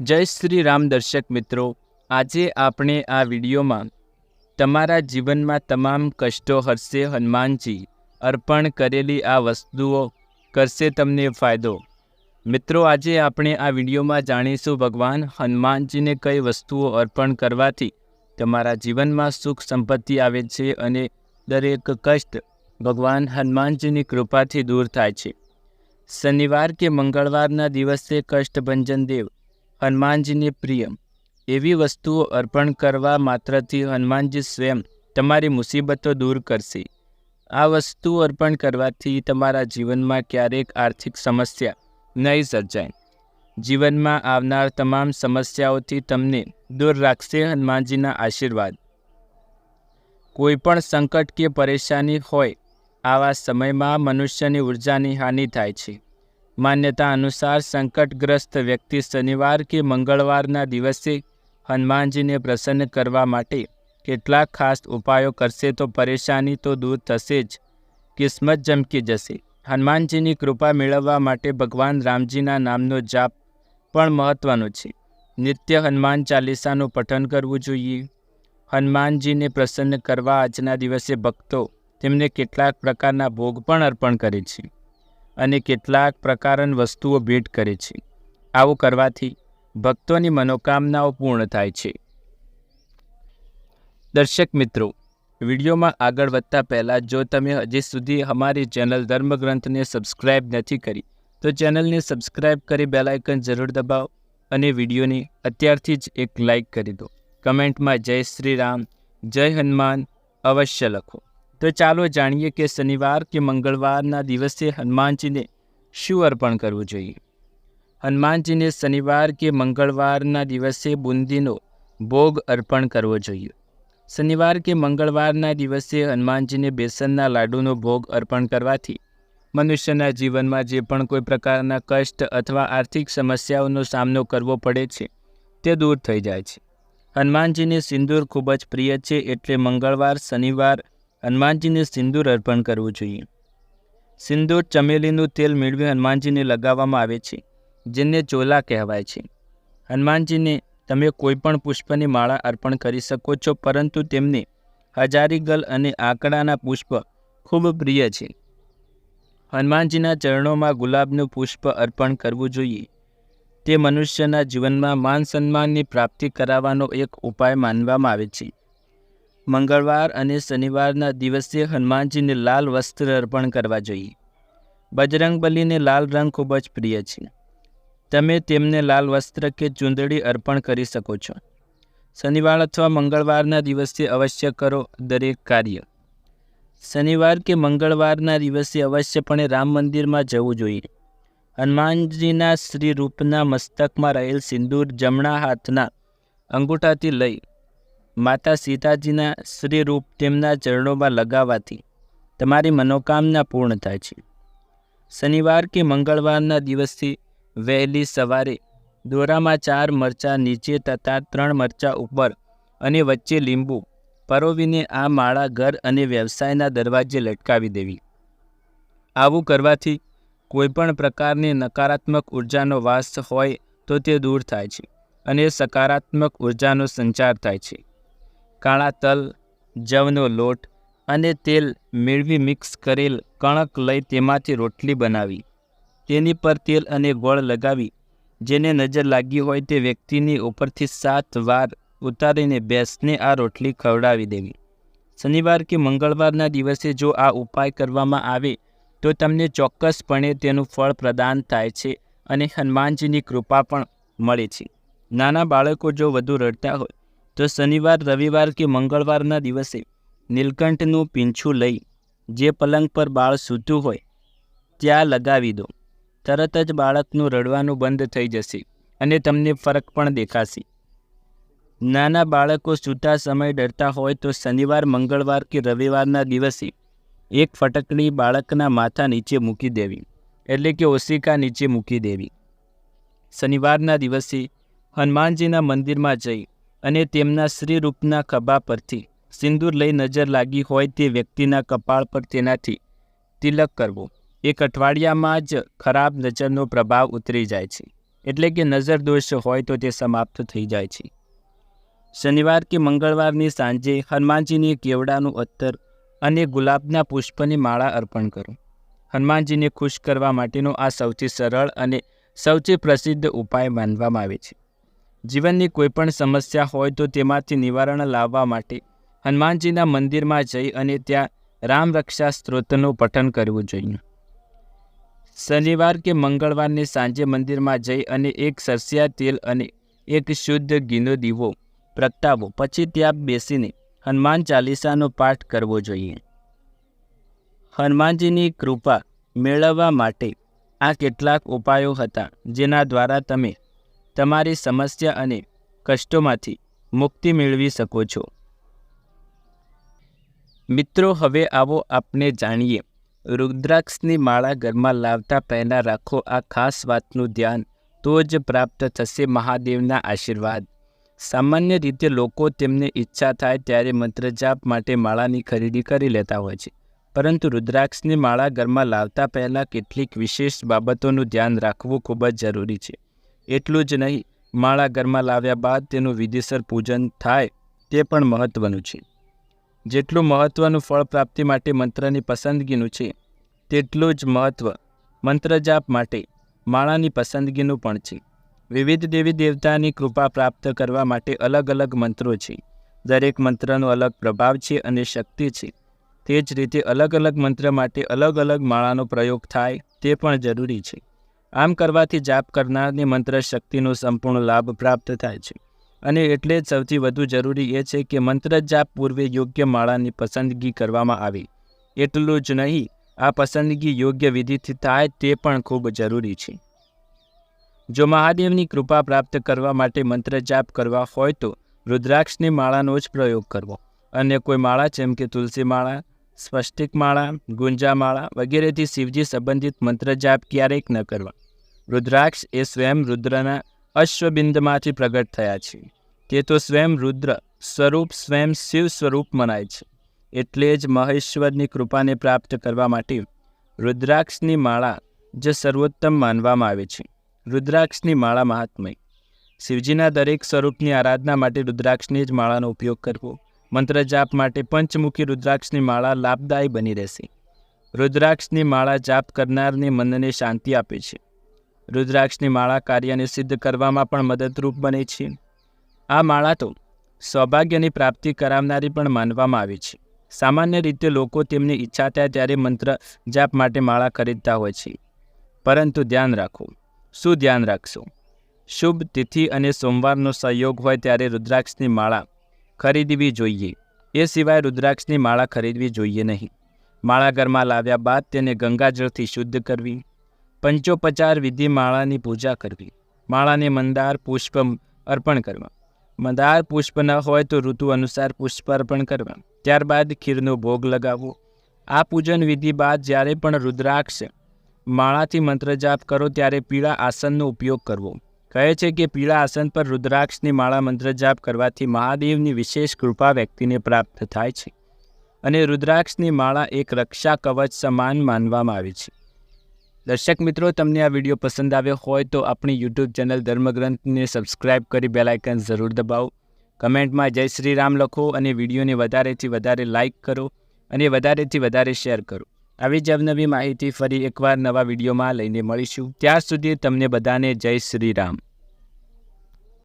જય શ્રી રામ દર્શક મિત્રો, આજે આપણે આ વિડીયોમાં તમારા જીવનમાં તમામ કષ્ટો હરશે હનુમાનજી અર્પણ કરેલી આ વસ્તુઓ કરશે તમને ફાયદો. મિત્રો, આજે આપણે આ વિડીયોમાં જાણીશું ભગવાન હનુમાનજીને કઈ વસ્તુઓ અર્પણ કરવાથી તમારા જીવનમાં સુખ સંપત્તિ આવે છે અને દરેક કષ્ટ ભગવાન હનુમાનજીની કૃપાથી દૂર થાય છે. શનિવાર કે મંગળવારના દિવસે કષ્ટભંજન દેવ હનુમાનજીને પ્રિય. એવી વસ્તુઓ અર્પણ કરવા માત્રથી હનુમાનજી સ્વયં તમારી મુસીબતો દૂર કરશે. આ વસ્તુ અર્પણ કરવાથી તમારા જીવનમાં ક્યારેક આર્થિક સમસ્યા નહીં સર્જાય. જીવનમાં આવનાર તમામ સમસ્યાઓથી તમને દૂર રાખશે હનુમાનજીના આશીર્વાદ. કોઈ પણ સંકટ કે પરેશાની હોય, આવા સમયમાં મનુષ્યની ઉર્જાની હાનિ થાય છે. માન્યતા અનુસાર સંકટગ્રસ્ત વ્યક્તિ શનિવાર કે મંગળવારના દિવસે હનુમાનજીને પ્રસન્ન કરવા માટે કેટલાક ખાસ ઉપાયો કરશે તો પરેશાની તો દૂર થશે જ. કિસ્મત ચમકી જશે. હનુમાનજીની કૃપા મેળવવા માટે ભગવાન રામજીના નામનો જાપ પણ મહત્ત્વનો છે. નિત્ય હનુમાન ચાલીસાનું પઠન કરવું જોઈએ. હનુમાનજીને પ્રસન્ન કરવા આજના દિવસે ભક્તો તેમને કેટલાક પ્રકારના ભોગ પણ અર્પણ કરે છે. અને કેટલાક પ્રકારની વસ્તુઓ ભેટ કરે છે. આવું કરવાથી ભક્તોની મનોકામનાઓ પૂર્ણ થાય છે. દર્શક મિત્રો, વિડીયોમાં આગળ વધતા પહેલાં જો તમે હજી સુધી અમારી ચેનલ ધર્મગ્રંથને સબસ્ક્રાઇબ નથી કરી, તો ચેનલને સબસ્ક્રાઇબ કરી બેલાઇકન જરૂર દબાવો અને વિડીયોને અત્યારથી જ એક લાઇક કરી દો. કમેન્ટમાં જય શ્રી રામ, જય હનુમાન અવશ્ય લખો. તો ચાલો જાણીએ કે શનિવાર કે મંગળવારના દિવસે હનુમાનજીને શું અર્પણ કરવું જોઈએ. હનુમાનજીને શનિવાર કે મંગળવારના દિવસે બુંદીનો ભોગ અર્પણ કરવો જોઈએ. શનિવાર કે મંગળવારના દિવસે હનુમાનજીને બેસનના લાડુનો ભોગ અર્પણ કરવાથી મનુષ્યના જીવનમાં જે પણ કોઈ પ્રકારના કષ્ટ અથવા આર્થિક સમસ્યાઓનો સામનો કરવો પડે છે, તે દૂર થઈ જાય છે. હનુમાનજીને સિંદૂર ખૂબ જ પ્રિય છે, એટલે મંગળવાર, શનિવાર હનુમાનજીને સિંદૂર અર્પણ કરવું જોઈએ. સિંદૂર ચમેલીનું તેલ મેળવી હનુમાનજીને લગાવવામાં આવે છે, જેને ચોલા કહેવાય છે. હનુમાનજીને તમે કોઈપણ પુષ્પની માળા અર્પણ કરી શકો છો, પરંતુ તેમને હજારીગલ અને આંકડાના પુષ્પ ખૂબ પ્રિય છે. હનુમાનજીના ચરણોમાં ગુલાબનું પુષ્પ અર્પણ કરવું જોઈએ. તે મનુષ્યના જીવનમાં માન સન્માનની પ્રાપ્તિ કરાવવાનો એક ઉપાય માનવામાં આવે છે. મંગળવાર અને શનિવારના દિવસે હનુમાનજીને લાલ વસ્ત્ર અર્પણ કરવા જોઈએ. બજરંગબલીને લાલ રંગ ખૂબ જ પ્રિય છે. તમે તેમને લાલ વસ્ત્ર કે ચૂંદડી અર્પણ કરી શકો છો. શનિવાર અથવા મંગળવારના દિવસે અવશ્ય કરો દરેક કાર્ય. શનિવાર કે મંગળવારના દિવસે અવશ્યપણે રામ મંદિરમાં જવું જોઈએ. હનુમાનજીના શ્રી રૂપના મસ્તકમાં રહેલ સિંદૂર, જમણા હાથના અંગૂઠાથી લઈ માતા સીતાજીના શ્રી રૂપ તેમના ચરણોમાં લગાવવાથી તમારી મનોકામના પૂર્ણ થાય છે. શનિવાર કે મંગળવારના દિવસથી વહેલી સવારે દોરામાં ચાર મરચાં, નીચે તથા ત્રણ મરચાં ઉપર અને વચ્ચે લીંબુ પરોવીને આ માળા ઘર અને વ્યવસાયના દરવાજે લટકાવી દેવી. આવું કરવાથી કોઈપણ પ્રકારની નકારાત્મક ઉર્જાનો વાસ હોય તો તે દૂર થાય છે અને સકારાત્મક ઉર્જાનો સંચાર થાય છે. કાળા તલ, જવનો લોટ અને તેલ મેળવી મિક્સ કરેલ કણક લઈ તેમાંથી રોટલી બનાવી. તેની પર તેલ અને ગોળ લગાવી. જેને નજર લાગી હોય તે વ્યક્તિની ઉપરથી સાત વાર ઉતારીને બેસને આ રોટલી ખવડાવી દેવી. શનિવાર કે મંગળવારના દિવસે જો આ ઉપાય કરવામાં આવે, તો તમને ચોક્કસપણે તેનું ફળ પ્રદાન થાય છે અને હનુમાનજીની કૃપા પણ મળે છે. નાના બાળકો જો વધુ રડતા હોય તો શનિવાર, રવિવાર કે મંગળવારના દિવસે નીલકંઠનું પીંછું લઈ જે પલંગ પર બાળ સૂતું હોય, ત્યાં લગાવી દો. તરત જ બાળકનું રડવાનું બંધ થઈ જશે અને તમને ફરક પણ દેખાશે. નાના બાળકો સૂતા સમય ડરતા હોય તો શનિવાર, મંગળવાર કે રવિવારના દિવસે એક ફટકડી બાળકના માથા નીચે મૂકી દેવી, એટલે કે ઓશિકા નીચે મૂકી દેવી. શનિવારના દિવસે હનુમાનજીના મંદિરમાં જઈ અને તેમના શ્રીરૂપના ખભા પરથી સિંદૂર લઈ નજર લાગી હોય તે વ્યક્તિના કપાળ પર તેનાથી તિલક કરવો. એક અઠવાડિયામાં જ ખરાબ નજરનો પ્રભાવ ઉતરી જાય છે. એટલે કે નજર દોષ હોય તો તે સમાપ્ત થઈ જાય છે. શનિવાર કે મંગળવારની સાંજે હનુમાનજીને કેવડાનું અત્તર અને ગુલાબના પુષ્પની માળા અર્પણ કરો. હનુમાનજીને ખુશ કરવા માટેનો આ સૌથી સરળ અને સૌથી પ્રસિદ્ધ ઉપાય માનવામાં આવે છે. જીવનની કોઈપણ સમસ્યા હોય તો તેમાંથી નિવારણ લાવવા માટે હનુમાનજીના મંદિરમાં જઈ અને ત્યાં રામ રક્ષા સ્ત્રોતનું પઠન કરવું જોઈએ. શનિવાર કે મંગળવારની સાંજે મંદિરમાં જઈ અને એક સરસિયા તેલ અને એક શુદ્ધ ઘીનો દીવો પ્રગટાવો. પછી ત્યાં બેસીને હનુમાન ચાલીસાનો પાઠ કરવો જોઈએ. હનુમાનજીની કૃપા મેળવવા માટે આ કેટલાક ઉપાયો હતા જેના દ્વારા તમે તમારી સમસ્યા અને કષ્ટોમાંથી મુક્તિ મેળવી શકો છો. મિત્રો, હવે આવો આપણે જાણીએ. રુદ્રાક્ષની માળા ઘરમાં લાવતા પહેલાં રાખો આ ખાસ વાતનું ધ્યાન, તો જ પ્રાપ્ત થશે મહાદેવના આશીર્વાદ. સામાન્ય રીતે લોકો તેમને ઈચ્છા થાય ત્યારે મંત્રજાપ માટે માળાની ખરીદી કરી લેતા હોય છે. પરંતુ રુદ્રાક્ષની માળા ઘરમાં લાવતા પહેલાં કેટલીક વિશેષ બાબતોનું ધ્યાન રાખવું ખૂબ જ જરૂરી છે. એટલું જ નહીં, માળા ઘરમાં લાવ્યા બાદ તેનું વિધિસર પૂજન થાય તે પણ મહત્ત્વનું છે. જેટલું મહત્ત્વનું ફળ પ્રાપ્તિ માટે મંત્રની પસંદગીનું છે, તેટલું જ મહત્ત્વ મંત્રજાપ માટે માળાની પસંદગીનું પણ છે. વિવિધ દેવી દેવતાની કૃપા પ્રાપ્ત કરવા માટે અલગ અલગ મંત્રો છે. દરેક મંત્રનો અલગ પ્રભાવ છે અને શક્તિ છે. તે જ રીતે અલગ અલગ મંત્ર માટે અલગ અલગ માળાનો પ્રયોગ થાય તે પણ જરૂરી છે. આમ કરવાથી જાપ કરનારને મંત્ર શક્તિનો સંપૂર્ણ લાભ પ્રાપ્ત થાય છે. અને એટલે જ સૌથી વધુ જરૂરી એ છે કે મંત્ર જાપ પૂર્વે યોગ્ય માળાની પસંદગી કરવામાં આવે. એટલું જ નહીં, આ પસંદગી યોગ્ય વિધિથી થાય તે પણ ખૂબ જરૂરી છે. જો મહાદેવની કૃપા પ્રાપ્ત કરવા માટે મંત્ર જાપ કરવા હોય તો રુદ્રાક્ષની માળાનો જ પ્રયોગ કરવો. અન્ય કોઈ માળા જેમ કે તુલસી માળા સ્પષ્ટિક માળા, ગુંજા માળા વગેરેથી શિવજી સંબંધિત મંત્ર જાપ ક્યારેક ન કરવા. રુદ્રાક્ષ એ સ્વયં રુદ્રના અશ્વબિંદમાંથી પ્રગટ થયા છે. તે તો સ્વયં રુદ્ર સ્વરૂપ સ્વયં શિવ સ્વરૂપ મનાય છે. એટલે જ મહેશ્વરની કૃપાને પ્રાપ્ત કરવા માટે રુદ્રાક્ષની માળા જે સર્વોત્તમ માનવામાં આવે છે. રુદ્રાક્ષની માળા મહાત્મય. શિવજીના દરેક સ્વરૂપની આરાધના માટે રુદ્રાક્ષની જ માળાનો ઉપયોગ કરવો મંત્રજાપ માટે પંચમુખી રુદ્રાક્ષની માળા લાભદાયી બની રહેશે. રુદ્રાક્ષની માળા જાપ કરનારને મનને શાંતિ આપે છે. રુદ્રાક્ષની માળા કાર્યને સિદ્ધ કરવામાં પણ મદદરૂપ બને છે. આ માળા તો સૌભાગ્યની પ્રાપ્તિ કરાવનારી પણ માનવામાં આવે છે. સામાન્ય રીતે લોકો તેમની ઈચ્છા થાય ત્યારે મંત્ર જાપ માટે માળા ખરીદતા હોય છે. પરંતુ ધ્યાન રાખો. શું ધ્યાન રાખશો? શુભ તિથિ અને સોમવારનો સહયોગ હોય ત્યારે રુદ્રાક્ષની માળા ખરીદવી જોઈએ. એ સિવાય રુદ્રાક્ષની માળા ખરીદવી જોઈએ નહીં. માળા ઘરમાં લાવ્યા બાદ તેને ગંગાજળથી શુદ્ધ કરવી. પંચોપચાર વિધિ માળાની પૂજા કરવી. માળાને મંદાર પુષ્પ અર્પણ કરવા. મંદાર પુષ્પ ન હોય તો ઋતુ અનુસાર પુષ્પ અર્પણ કરવા. ત્યારબાદ ખીરનો ભોગ લગાવવો. આ પૂજન વિધિ બાદ જ્યારે પણ રુદ્રાક્ષ માળાથી મંત્ર જાપ કરો ત્યારે પીળા આસનનો ઉપયોગ કરવો. કહે છે કે પીળા આસન પર રુદ્રાક્ષની માળા મંત્ર જાપ કરવાથી મહાદેવની વિશેષ કૃપા વ્યક્તિને પ્રાપ્ત થાય છે. અને રુદ્રાક્ષની માળા એક રક્ષા કવચ સમાન માનવામાં આવે છે. દર્શક મિત્રો, તમને આ વીડિયો પસંદ આવ્યો હોય તો આપણી યુટ્યુબ ચેનલ ધર્મગ્રંથને સબસ્ક્રાઇબ કરી બેલાઇકન જરૂર દબાવો. કમેન્ટમાં જય શ્રી રામ લખો અને વિડીયોને વધારેથી વધારે લાઇક કરો અને વધારેથી વધારે શેર કરો. આવી જ અવનવી માહિતી ફરી એકવાર નવા વિડીયોમાં લઈને મળીશું. ત્યાં સુધી તમને બધાને જય શ્રી રામ.